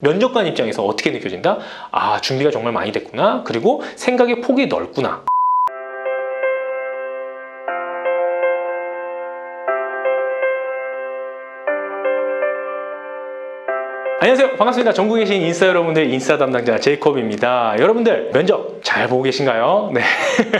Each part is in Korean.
면접관 입장에서 어떻게 느껴진다? 아, 준비가 정말 많이 됐구나. 그리고 생각의 폭이 넓구나. 안녕하세요. 반갑습니다. 전국에 계신 인싸 여러분들, 인싸 담당자 제이콥입니다. 여러분들, 면접 잘 보고 계신가요? 네.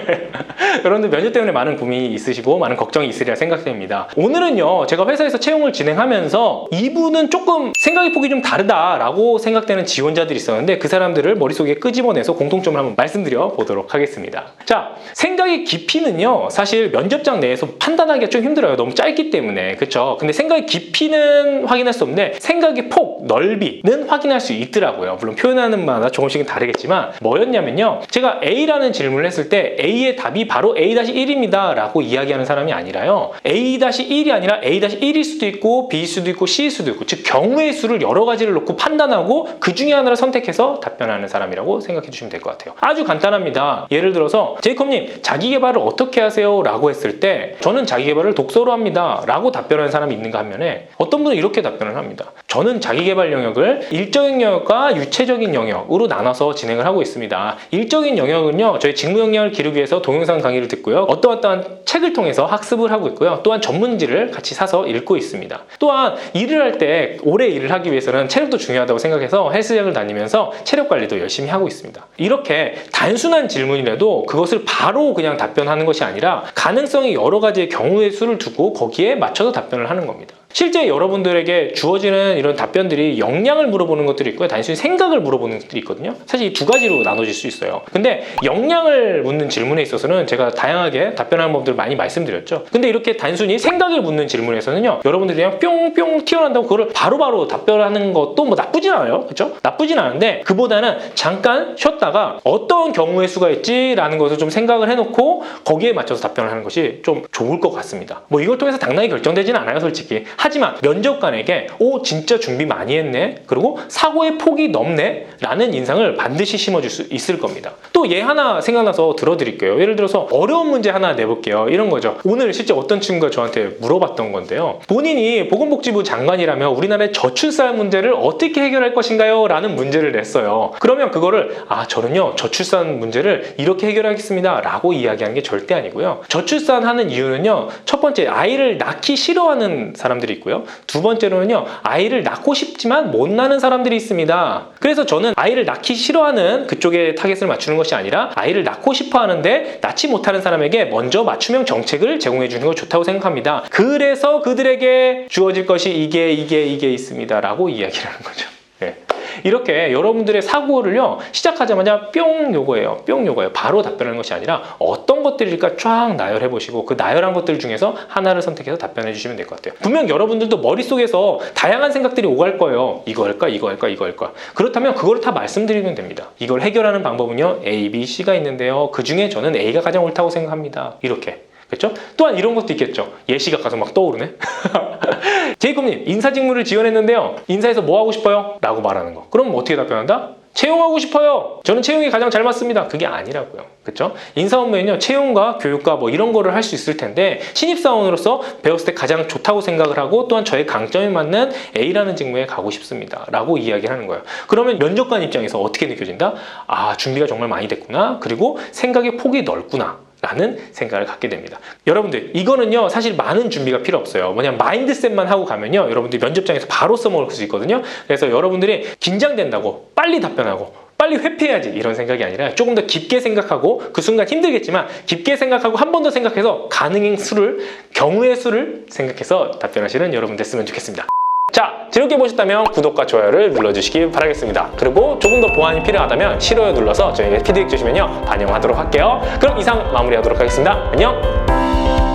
여러분들 면접 때문에 많은 고민이 있으시고 많은 걱정이 있으리라 생각됩니다. 오늘은요, 제가 회사에서 채용을 진행하면서 이분은 조금 생각의 폭이 좀 다르다라고 생각되는 지원자들이 있었는데 그 사람들을 머릿속에 끄집어내서 공통점을 한번 말씀드려 보도록 하겠습니다. 자, 생각의 깊이는요, 사실 면접장 내에서 판단하기가 좀 힘들어요. 너무 짧기 때문에. 그쵸? 근데 생각의 깊이는 확인할 수 없는데 생각의 폭, 넓 이는 확인할 수 있더라고요. 물론 표현하는 마다 조금씩은 다르겠지만 뭐였냐면요. 제가 A라는 질문을 했을 때 A의 답이 바로 A-1입니다 라고 이야기하는 사람이 아니라요. A-1이 아니라 A-1일 수도 있고 B일 수도 있고 C일 수도 있고 즉 경우의 수를 여러 가지를 놓고 판단하고 그 중에 하나를 선택해서 답변하는 사람이라고 생각해 주시면 될 것 같아요. 아주 간단합니다. 예를 들어서 제이콥님 자기 개발을 어떻게 하세요? 라고 했을 때 저는 자기 개발을 독서로 합니다. 라고 답변하는 사람이 있는가 하면에 어떤 분은 이렇게 답변을 합니다. 저는 자기 개발 영역을 일적인 영역과 유체적인 영역으로 나눠서 진행을 하고 있습니다. 일적인 영역은요, 저희 직무 역량을 기르기 위해서 동영상 강의를 듣고요, 어떠 어떠한 책을 통해서 학습을 하고 있고요, 또한 전문지를 같이 사서 읽고 있습니다. 또한 일을 할 때 오래 일을 하기 위해서는 체력도 중요하다고 생각해서 헬스장을 다니면서 체력 관리도 열심히 하고 있습니다. 이렇게 단순한 질문이라도 그것을 바로 그냥 답변하는 것이 아니라 가능성이 여러 가지의 경우의 수를 두고 거기에 맞춰서 답변을 하는 겁니다. 실제 여러분들에게 주어지는 이런 답변들이 역량을 물어보는 것들이 있고요. 단순히 생각을 물어보는 것들이 있거든요. 사실 이 두 가지로 나눠질 수 있어요. 근데 역량을 묻는 질문에 있어서는 제가 다양하게 답변하는 법들을 많이 말씀드렸죠. 근데 이렇게 단순히 생각을 묻는 질문에서는요. 여러분들이 그냥 뿅뿅 튀어난다고 그거를 바로바로 답변하는 것도 뭐 나쁘진 않아요. 그렇죠? 나쁘진 않은데 그보다는 잠깐 쉬었다가 어떤 경우의 수가 있지라는 것을 좀 생각을 해놓고 거기에 맞춰서 답변을 하는 것이 좀 좋을 것 같습니다. 뭐 이걸 통해서 당당히 결정되진 않아요, 솔직히. 하지만 면접관에게 오 진짜 준비 많이 했네? 그리고 사고의 폭이 넓네? 라는 인상을 반드시 심어줄 수 있을 겁니다. 또 얘 하나 생각나서 들어드릴게요. 예를 들어서 어려운 문제 하나 내볼게요. 이런 거죠. 오늘 실제 어떤 친구가 저한테 물어봤던 건데요 본인이 보건복지부 장관이라면 우리나라의 저출산 문제를 어떻게 해결할 것인가요? 라는 문제를 냈어요. 그러면 그거를 아 저는요 저출산 문제를 이렇게 해결하겠습니다. 라고 이야기하는 게 절대 아니고요. 저출산 하는 이유는요 첫 번째 아이를 낳기 싫어하는 사람들이 있고요. 두 번째로는요, 아이를 낳고 싶지만 못 낳는 사람들이 있습니다. 그래서 저는 아이를 낳기 싫어하는 그쪽에 타겟을 맞추는 것이 아니라 아이를 낳고 싶어 하는데 낳지 못하는 사람에게 먼저 맞춤형 정책을 제공해 주는 거 좋다고 생각합니다. 그래서 그들에게 주어질 것이 이게, 이게, 이게 있습니다. 라고 이야기를 하는 거죠. 네. 이렇게 여러분들의 사고를요 시작하자마자 뿅 요거예요. 뿅 요거예요. 바로 답변하는 것이 아니라 어떤 것들일까 쫙 나열해 보시고 그 나열한 것들 중에서 하나를 선택해서 답변해 주시면 될 것 같아요. 분명 여러분들도 머릿속에서 다양한 생각들이 오갈 거예요. 이거 할까 이거 할까 이거 할까. 그렇다면 그거를 다 말씀드리면 됩니다. 이걸 해결하는 방법은요 A, B, C가 있는데요. 그 중에 저는 A가 가장 옳다고 생각합니다. 이렇게 그렇죠? 또한 이런 것도 있겠죠. 예시가 가서 막 떠오르네. 제이콥님 인사 직무를 지원했는데요. 인사에서 뭐 하고 싶어요? 라고 말하는 거. 그럼 어떻게 답변한다? 채용하고 싶어요. 저는 채용이 가장 잘 맞습니다. 그게 아니라고요. 그렇죠? 인사 업무에는요. 채용과 교육과 뭐 이런 거를 할 수 있을 텐데 신입사원으로서 배웠을 때 가장 좋다고 생각을 하고 또한 저의 강점에 맞는 A라는 직무에 가고 싶습니다. 라고 이야기를 하는 거예요. 그러면 면접관 입장에서 어떻게 느껴진다? 아, 준비가 정말 많이 됐구나. 그리고 생각의 폭이 넓구나. 라는 생각을 갖게 됩니다. 여러분들 이거는요 사실 많은 준비가 필요 없어요. 뭐냐면 마인드셋만 하고 가면요 여러분들이 면접장에서 바로 써먹을 수 있거든요. 그래서 여러분들이 긴장된다고 빨리 답변하고 빨리 회피해야지 이런 생각이 아니라 조금 더 깊게 생각하고 그 순간 힘들겠지만 깊게 생각하고 한 번 더 생각해서 가능의 수를 경우의 수를 생각해서 답변하시는 여러분 됐으면 좋겠습니다. 자, 즐겁게 보셨다면 구독과 좋아요를 눌러주시기 바라겠습니다. 그리고 조금 더 보완이 필요하다면 싫어요 눌러서 저에게 피드백 주시면요 반영하도록 할게요. 그럼 이상 마무리하도록 하겠습니다. 안녕.